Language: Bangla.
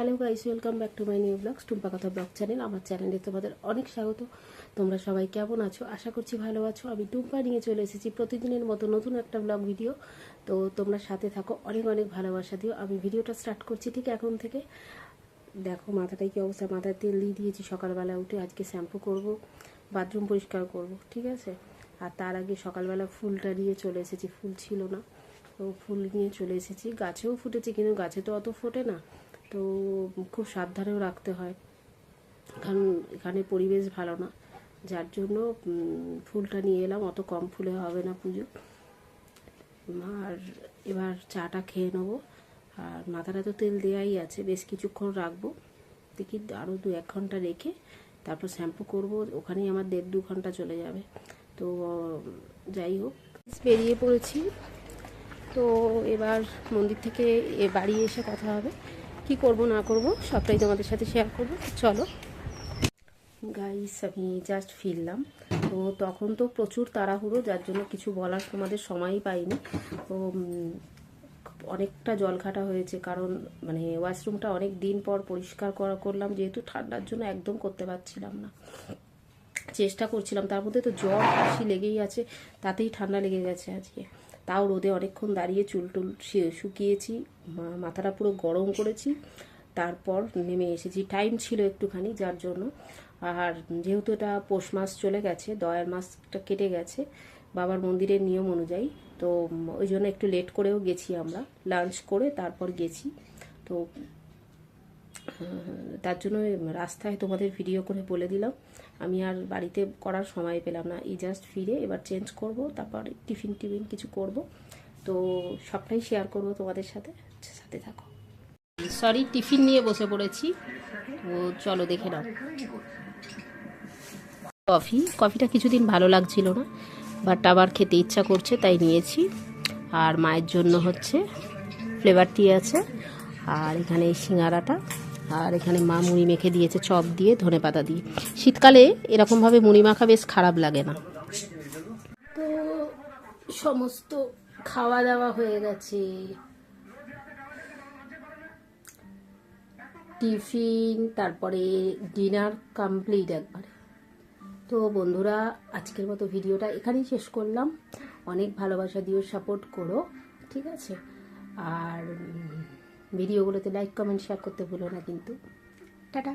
Hello guys, welcome back to my new vlogs, Tumpa Katha vlog channel, আমার চ্যানেলে তোমাদের অনেক স্বাগত। তোমরা সবাই কেমন আছো? আশা করছি ভালো আছো। আমি টুম্পা নিয়ে চলে এসেছি প্রতিদিনের মতো নতুন একটা ব্লগ ভিডিও। তো তোমরা সাথে থাকো, অনেক অনেক ভালোবাসা দিও। আমি ভিডিওটা স্টার্ট করছি ঠিক এখন থেকে। দেখো মাথাটাই কি অবস্থা, মাথায় তেল দিয়ে দিয়েছি, সকালবেলা উঠে আজকে শ্যাম্পু করব, বাথরুম পরিষ্কার করব, ঠিক আছে? আর তার আগে সকালবেলা ফুলটা নিয়ে চলে এসেছি, ফুল ছিল না। তো ফুল নিয়ে চলে এসেছি, গাছেও ফুটেছে, কিন্তু গাছে তো অত ফোটে না। তো খুব সাবধানেও রাখতে হয়। কারণ এখানে পরিবেশ ভালো না। যার জন্য ফুলটা নিয়ে এলাম। অত কম ফুলে হবে না পুজো। আর এবার চাটা খেয়ে নেব। আর মাথাটা তো তেল দেওয়াই আছে। বেশ কিছুক্ষণ রাখব। দেখি আরও দু এক ঘণ্টা রেখে তারপর শ্যাম্পু করব। ওখানেই আমার দেড় দু ঘণ্টা চলে যাবে। তো, যাই হোক। বেরিয়ে পড়েছি। তো, এবার মন্দির থেকে বাড়ি এসে কথা হবে। কি করব, না করব, সবটাই তোমাদের সাথে শেয়ার করব। চলো। গাইস আমি জাস্ট ফিরলাম। তো তখন তো প্রচুর তাড়াহুড়ো, যার জন্য কিছু বলার তোমাদের সময়ই পাইনি। তো অনেকটা জল ঘাটা হয়েছে, কারণ মানে ওয়াশরুমটা অনেক দিন পর পরিষ্কার করা করলাম, যেহেতু ঠান্ডার জন্য একদম করতে পারছিলাম না। চেষ্টা করছিলাম, তার মধ্যে তো জ্বর, কাশি লেগেই আছে, তাতেই ঠান্ডা লেগে গেছে আজকে। তাও রোদে অনেকক্ষণ দাঁড়িয়ে চুল টুল শুকিয়েছি মাথাটা পুরো গরম করেছি। তারপর নেমে এসেছি। টাইম ছিল একটুখানি যার জন্য। আর যেহেতু এটা পৌষ মাস চলে গেছে, দয়ার মাসটা কেটে গেছে, বাবার মন্দিরের নিয়ম অনুযায়ী, তো ওই জন্য একটু লেট করেও গেছি আমরা। লাঞ্চ করে তারপর গেছি। তো তার জন্য রাস্তায় তোমাদের ভিডিও করে বলে দিলাম। আমি আর বাড়িতে করার সময় পেলাম না। এই জাস্ট ফিরে এবার চেঞ্জ করব, তারপর টিফিন টিফিন কিছু করব। তো সবটাই শেয়ার করব তোমাদের সাথে। সাথে থাকো। সরি টিফিন নিয়ে বসে পড়েছি। ও, চলো দেখে নাও। কফি? কফিটা কিছুদিন ভালো লাগছিল না বাট আবার খেতে ইচ্ছা করছে, তাই নিয়েছি। আর মায়ের জন্য হচ্ছে ফ্লেভার টি আছে। আর এখানে সিঙ্গারাটা। আর এখানে মা মুড়ি মেখে দিয়েছে, চপ দিয়ে, ধনে পাতা দিয়ে। শীতকালে এরকমভাবে মুড়ি মাখা বেশ খারাপ লাগে না। তো সমস্ত খাওয়া দাওয়া হয়ে গেছে। টিফিন, তারপরে ডিনার কমপ্লিট একবারে। তো বন্ধুরা, আজকের মতো ভিডিওটা এখানেই শেষ করলাম। অনেক ভালোবাসা দিও, সাপোর্ট করো, ঠিক আছে? আর ভিডিওগুলোতে লাইক কমেন্ট শেয়ার করতে ভুলো না কিন্তু। টাটা।